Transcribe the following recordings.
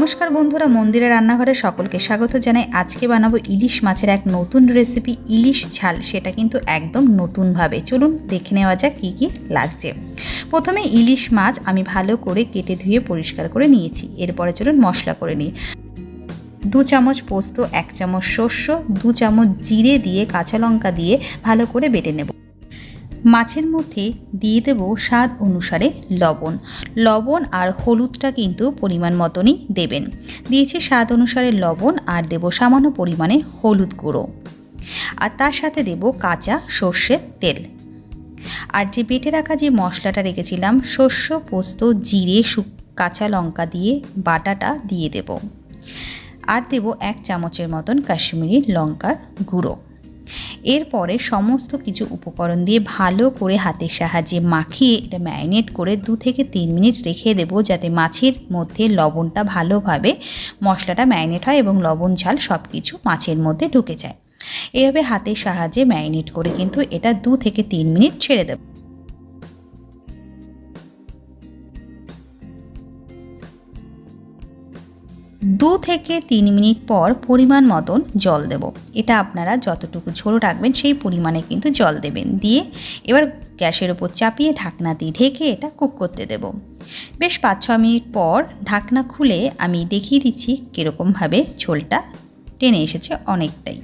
নমস্কার বন্ধুরা, মন্দিরে রান্নাঘরে সকলকে স্বাগত জানাই। আজকে বানাবো ইলিশ মাছের এক নতুন রেসিপি ইলিশ ঝাল। সেটা কিন্তু একদম নতুনভাবে। চলুন দেখে নেওয়া যাক কী কী লাগছে। প্রথমে ইলিশ মাছ আমি ভালো করে কেটে ধুয়ে পরিষ্কার করে নিয়েছি। এরপরে চলুন মশলা করে নিই। দু চামচ পোস্ত, এক চামচ শস্য, দু চামচ জিরে দিয়ে, কাঁচা লঙ্কা দিয়ে ভালো করে বেটে নেব। মাছের মধ্যে দিয়ে দেব স্বাদ অনুসারে লবণ। লবণ আর হলুদটা কিন্তু পরিমাণ মতনই দেবেন। দিয়েছি স্বাদ অনুসারে লবণ আর দেব সামান্য পরিমাণে হলুদ গুঁড়ো। আর তার সাথে দেব কাঁচা সর্ষের তেল। আর যে বেটে রাখা যে মশলাটা রেখেছিলাম, শস্য, পোস্ত, জিরে শু কাঁচা লঙ্কা দিয়ে বাটাটা দিয়ে দেব। আর দেব এক চামচের মতন কাশ্মীরি লঙ্কার গুঁড়ো। এরপরে সমস্ত কিছু উপকরণ দিয়ে ভালো করে হাতের সাহায্যে মাখিয়ে এটা ম্যারিনেট করে দু থেকে তিন মিনিট রেখে দেবো যাতে মাছের মধ্যে লবণটা ভালোভাবে মশলাটা ম্যারিনেট হয় এবং লবণ ঝাল সব কিছু মাছের মধ্যে ঢুকে যায়। এভাবে হাতের সাহায্যে ম্যারিনেট করে কিন্তু এটা দু থেকে তিন মিনিট ছেড়ে দেবো। দু থেকে তিন মিনিট পর পরিমাণ মতন জল দেব। এটা আপনারা যতটুকু ঝোল রাখবেন সেই পরিমাণে কিন্তু জল দেবেন। দিয়ে এবার গ্যাসের ওপর চাপিয়ে ঢাকনা দিয়ে ঢেকে এটা কুক করতে দেব। বেশ পাঁচ ছ মিনিট পর ঢাকনা খুলে আমি দেখিয়ে দিচ্ছি কীরকমভাবে ঝোলটা টেনে এসেছে অনেকটাই।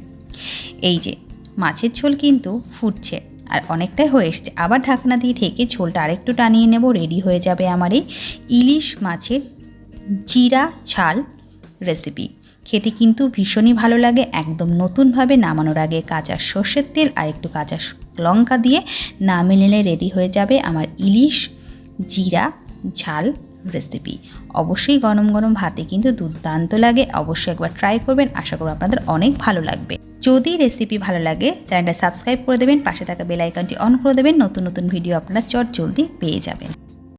এই যে, মাছের ঝোল কিন্তু ফুটছে আর অনেকটাই হয়ে এসেছে। আবার ঢাকনা দিয়ে ঢেকে ঝোলটা আরেকটু টানিয়ে নেব, রেডি হয়ে যাবে আমার এই ইলিশ মাছের জিরা, ঝাল রেসিপি খেতে কিন্তু ভীষণই ভালো লাগে, একদম নতুনভাবে নামানোর আগে কাঁচা সর্ষের তেল আর একটু কাঁচা লঙ্কা দিয়ে নামিয়ে নিলে রেডি হয়ে যাবে আমার ইলিশ জিরা ঝাল রেসিপি অবশ্যই গরম গরম ভাতে কিন্তু দুর্দান্ত লাগে, অবশ্যই একবার ট্রাই করবেন, আশা করব আপনাদের অনেক ভালো লাগবে। যদি রেসিপি ভালো লাগে চ্যানেলটা সাবস্ক্রাইব করে দেবেন, পাশে থাকা বেল আইকনটি অন করে দেবেন, নতুন নতুন ভিডিও আপনারা চট জলদি পেয়ে যাবেন।